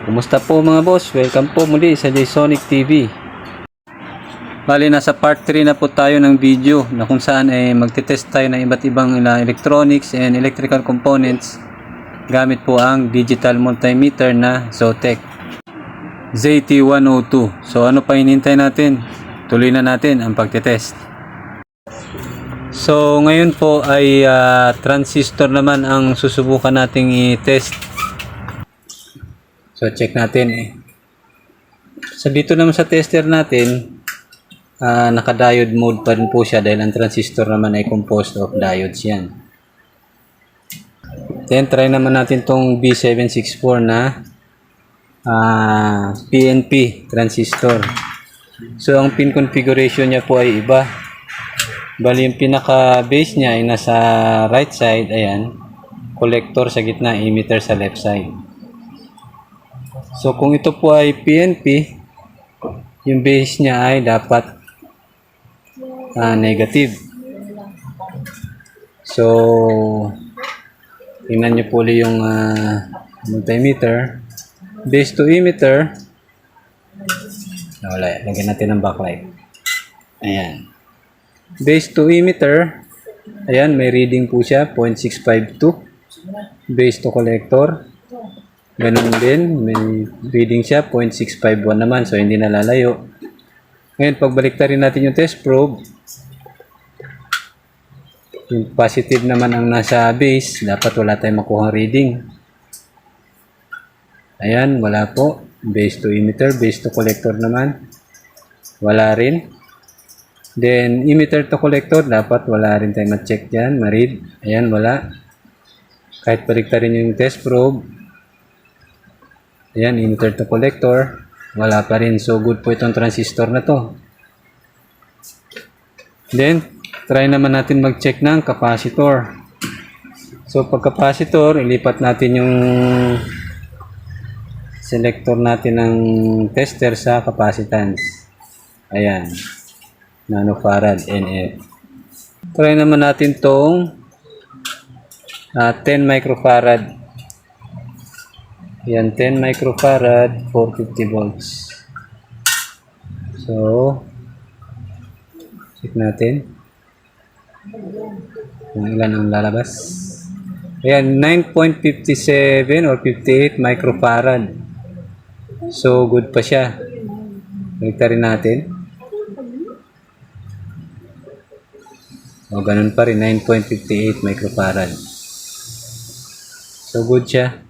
Kumusta po mga boss? Welcome po muli sa Jsonic TV. Bali, nasa part 3 na po tayo ng video na kung saan ay magte-test tayo ng iba't ibang uh, electronics and electrical components gamit po ang digital multimeter na Zotek ZT102. So ano pa hinintay natin? Tuloy na natin ang pagte-test. So ngayon po ay ah, transistor naman ang susubukan nating i-test. So check natin eh. So dito naman sa tester natin, ah, naka-diode mode pa rin po siya dahil ang transistor naman ay composed of diodes yan. Then try naman natin tong B764 na ah, PNP transistor. So ang pin configuration niya po ay iba. Bali yung pinaka base niya ay nasa right side, ayan. Collector sa gitna, emitter sa left side. So kung ito po ay PNP, yung base niya ay dapat ah, negative. So tingnan niyo po ulit yung ah, multimeter. Base to emitter. Nawala. Lagyan natin ng backlight. Ayan. Base to emitter. Ayan, may reading po siya. 0.652. Base to collector. Ganun din. May reading siya. 0.651 naman. So, hindi nalalayo. Ngayon, pagbalik rin natin yung test probe. Yung positive naman ang nasa base. Dapat wala tayong makuha reading. Ayan, wala po. Base to emitter. Base to collector naman. Wala rin. Then, emitter to collector, dapat wala rin tayo ma-check dyan, ma-read. Ayan, wala. Kahit baliktarin yung test probe. Ayan, emitter to collector. Wala pa rin. So, good po itong transistor na to. Then, try naman natin mag-check ng capacitor. So, pag capacitor, ilipat natin yung selector natin ng tester sa capacitance. Ayan nanofarad NF. Try naman natin tong ah, 10 microfarad. Yan, 10 microfarad, 450 volts. So, check natin. Kung ilan ang lalabas. Ayan, 9.57 or 58 microfarad. So, good pa siya. Balik rin natin. O, ganun pa rin, 9.58 microfarad. So, good siya.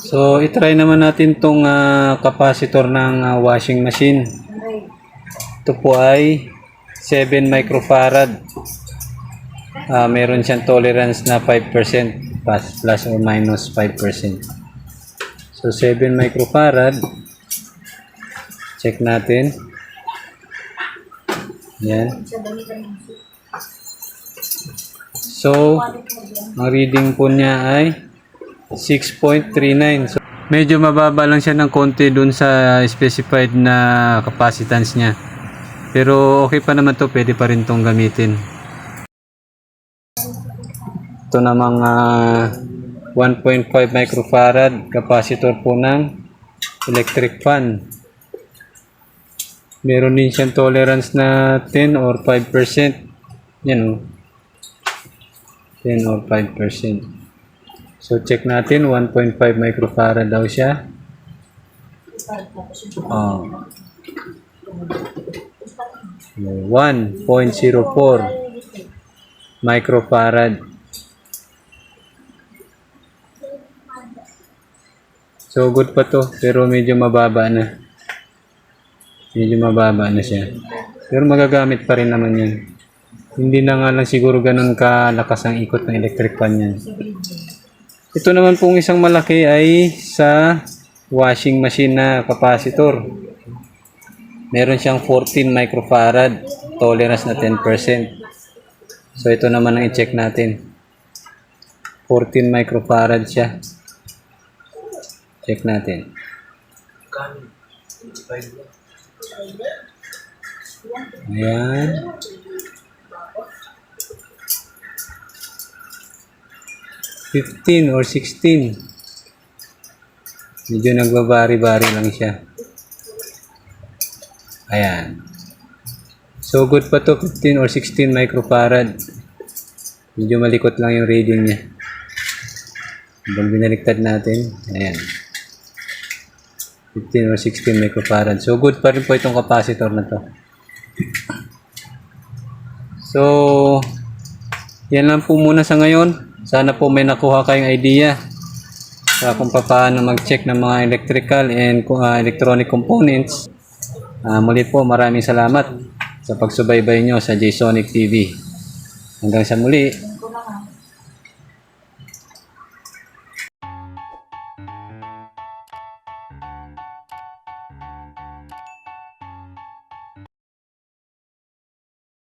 So, itry naman natin tong ah, capacitor ng ah, washing machine. Ito po ay 7 microfarad. Ah, meron siyang tolerance na 5%, plus, plus or minus 5%. So, 7 microfarad. Check natin. Yan. So, ang reading po niya ay 6.39. So, medyo mababa lang siya ng konti dun sa specified na capacitance niya. Pero okay pa naman to, pwede pa rin tong gamitin. Ito na mga 1.5 microfarad capacitor po ng electric fan. Meron din siyang tolerance na 10 or 5%. Yan o. 10 or 5%. So, check natin. 1.5 microfarad daw siya. Oh. 1.04 microfarad. So, good pa to. Pero medyo mababa na. Medyo mababa na siya. Pero magagamit pa rin naman yan. Hindi na nga lang siguro ganun kalakas ang ikot ng electric fan yan. Ito naman pong isang malaki ay sa washing machine na capacitor. Meron siyang 14 microfarad, tolerance na 10%. So ito naman ang i-check natin. 14 microfarad siya. Check natin. Ayan. 15 or 16. Medyo nagbabari-bari lang siya. Ayan. So good pa to, 15 or 16 microfarad. Medyo malikot lang yung reading niya. Habang binaliktad natin, ayan. 15 or 16 microfarad. So good pa rin po itong capacitor na to. So, yan lang po muna sa ngayon. Sana po may nakuha kayong idea sa kung paano mag-check ng mga electrical and uh, electronic components. Ah, muli po, maraming salamat sa pagsubaybay nyo sa JSonic TV. Hanggang sa muli,